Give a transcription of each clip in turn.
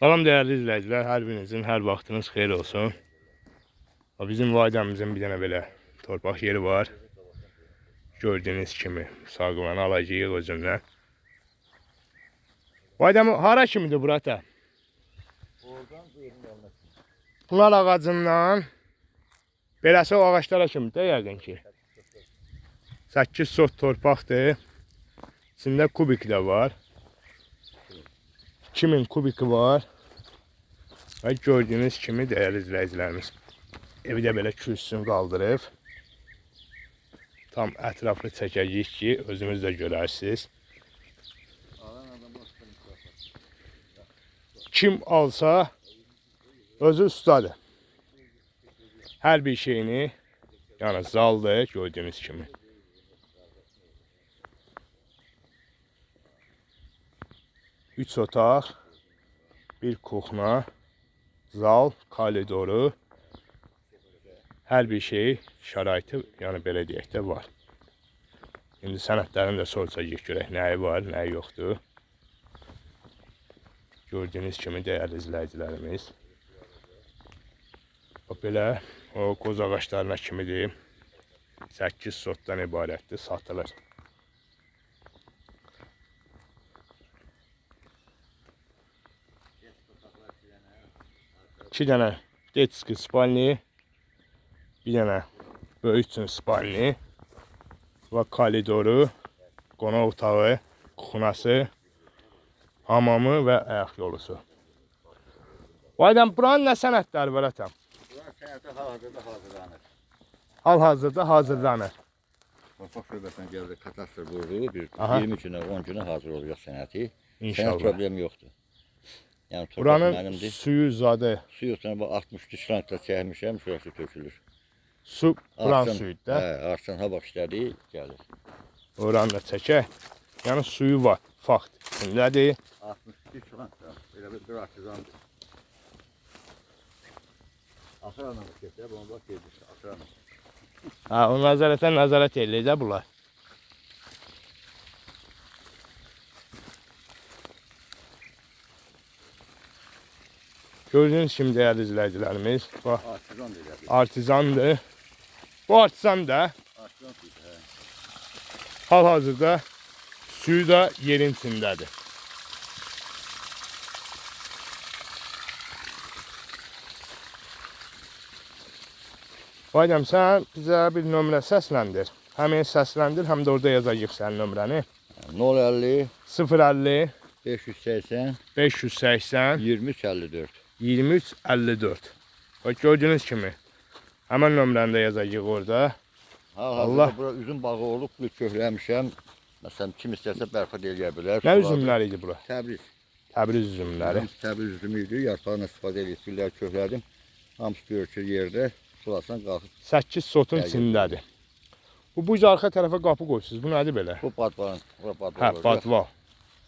Salam değerli izleyiciler, her birinizin her vaxtınız xeyir olsun. Bizim vademizin bir dənə belə torpaq yeri var. Gördüyünüz kimi sağlamanı alacağıq özündən. Vadem hara kimidir burata? Oradan yerin yanına. Pınar ağacından beləsi o ağaçlara kimidir yəqin ki. 8 sot torpaqdır. İçində kubik də var. 2000 kubiki var. Və gördüyünüz kimi dəyərli izləyicilərimiz evi də belə kürsüsünü qaldırıb. Tam ətraflı çəkəcəyik ki, özünüz də görərsiniz. Kim alsa özü ustadır. Hər bir şeyini, yəni zaldır gördüyünüz kimi. Üç otaq, bir kuxna, zal, koridoru, hər bir şey şəraiti, yəni belə deyək də var. İndi sənədlərini də soracağıq görək nəyi var, nəyi yoxdur. Gördüyünüz kimi dəyərli izləyicilərimiz. O belə o qoz ağaclarına kimidir. 8 sotdan ibarətdir, satılır. İki dənə detski spalni, bir dənə böyük üçün spalni və koridoru, qonaq otağı, kuxunası, hamamı və ayaq yolusu. Vaydan buranın nə sənədləri var atam? Bunlar sənətə hal-hazırda hazırlanır. Hal-hazırda hazırlanır. Torpaq şöbəsindən gəldi, katastr vurdu. Bir Aha. 20 günə, 10 günə hazır olacaq sənəti. Sənət İnşallah. problemi yoxdur. Torpaq Buranın suyu zadı, Su yoxdur, bu 63 şrankda çəkmişəm, şurası tökülür. su buran Arsan- suyudur da. Hə, arsan hava işlədi, gəlir. Oranı da çəkək. Yəni suyu var, fakt. İçindədir. 63 şrankda, belə bir bir artizandır. Asıranla keçə, bunu bax gedir, asıranla. Ha, o nəzarətə nəzarət eləyir də bunlar. Gördüyünüz kimi dəyərli izləyicilərimiz, bax Artizan da elədir. artizandır. Bu artizan da Artizan suyu, hə. hal-hazırda suyu da yerin içindədir. Baydam, sən bizə bir nömrə səsləndir. Həmin səsləndir, həm də orada yazacaq sənin nömrəni. 050 050 580 580 23 54. 23 54. Bax gördüyünüz kimi həmin nömrəni də yazacaq orada. Allah. Bura üzüm bağı olub, bu köhləmişəm. Məsələn, kim istərsə bərpa eləyə bilər. Nə üzümləri idi bura? Təbriz. Təbriz üzümləri. Təbriz üzümü idi. Yarpağını istifadə edib, güllər köhlədim. Hamısı görükür yerdə. Sulasan qalxıb. 8 sotun içindədir. Bu bu arxa tərəfə qapı qoyursunuz. Bu nədir belə? Bu badvaran, bura badvaran. Hə, badva.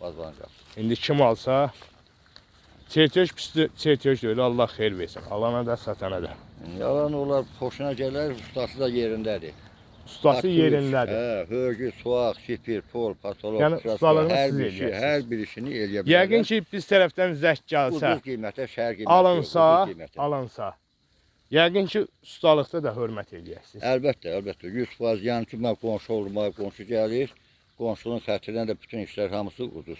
Badvaran qapı. İndi kim alsa çertyoş pisdir, çertyoş deyil. Allah xeyir versin. Alana da, satana da. Yalan olar, xoşuna gələr, ustası da yerindədir. Ustası Aktiv, yerindədir. Hə, hörgü, suaq, sipir, pol, patolog, Yəni ustalığını hər siz bir şey, hər bir işini eləyə bilərlər. Yəqin ki biz tərəfdən zəng gəlsə, Ucuz qiymətə, şəhər qiyməti. yox, alınsa, qiymətə. alınsa. Yəqin ki ustalıqda da hörmət eləyərsiniz. Əlbəttə, əlbəttə. 100% yəni ki, mən qonşu olmağa qonşu gəlir. Qonşunun xətrinə də bütün işlər hamısı ucuz.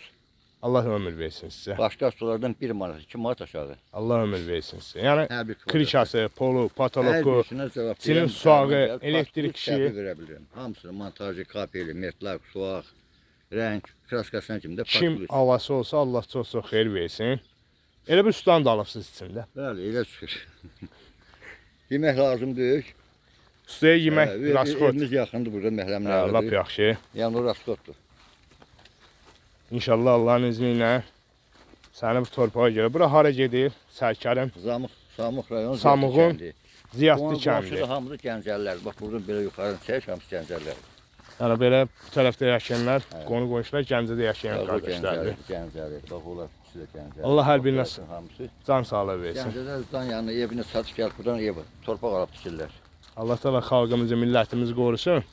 Allah ömür versin sizə. Başqa sulardan 1 manat, 2 manat aşağı. Allah ömür versin Hər bir krişası, polu, patoloku, verəm, suağı, cavab verəm, elektrik praktiki işi. təhvil verə bilirəm. Hamısını montajı, kapeli, metlaq, suaq, rəng, kraskasına kimi də kim praktiki. alası olsa Allah çox-çox xeyir versin. Elə bir ustanı da alıbsınız içində. Bəli, elə çıxır. Yemək lazım deyil. Ustaya yemək, raskot. Evimiz yaxındır burada Hə, lap məhləmlərdir. yaxşı. Yəni o raskotdur. İnşallah Allahın izni ilə səni bu torpağa görə. Bura hara gedir? Sərkərin Zamıq, Samıq rayonu Samığın Ziyadlı kəndi. Ziyadlı Qonşu kəndi. da hamısı gəncəllər. Bax buradan belə yuxarı çək, hamısı gəncəllər. Yəni belə bu tərəfdə yaşayanlar, Hə. qonu qonşular Gəncədə yaşayan qardaşlardır. gəncəlir. Bax onlar ikisi də gəncəlir. Allah hər birinə. Can sağlığı versin. Gəncədə dan yanına evini satıb gəl buradan ev, torpaq alıb tikirlər. Allah təala xalqımızı, millətimizi qorusun.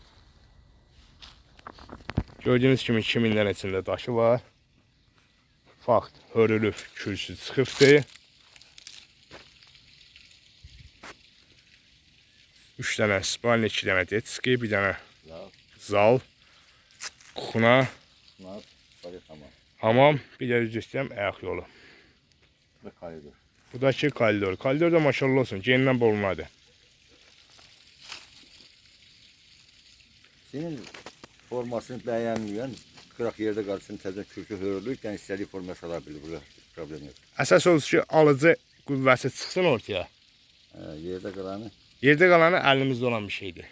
Gördüyünüz kimi 2000 dənə içində daşı var. Fakt, hörülüb, kürsü çıxıbdı. 3 dənə spalni, 2 dənə detski, bir dənə zal, kuxuna, hamam, bir də düz istəyirəm ayaq yolu. Bu da kaydır. Bu da ki koridor. Koridor da maşallah olsun. Genindən bolunadı. Senin formasını beğenmeyen, kırak yerde kalsın, təzə kürsü hörülürkən istediği forma sala bilir. Burada problem yok. Əsas olsun ki, alıcı qüvvəsi çıxsın ortaya. Ee, yerde kalanı Yerdə qalanı əlimizdə olan bir şeydir.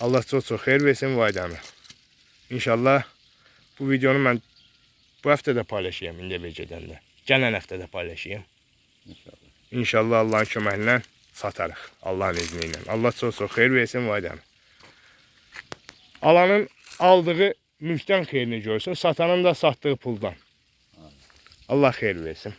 Allah çox-çox xeyir versin vaydamı. İnşallah bu videonu mən bu həftə də paylaşayım indi evə gedəndə. Gələn həftə də paylaşayım. inşallah. İnşallah Allahın köməyi ilə satarıq. Allahın izni ilə. Allah çox-çox xeyir versin vaydamı. Alanın aldığı mülkdən xeyrini görsün, satanın da satdığı puldan. Allah xeyir versin.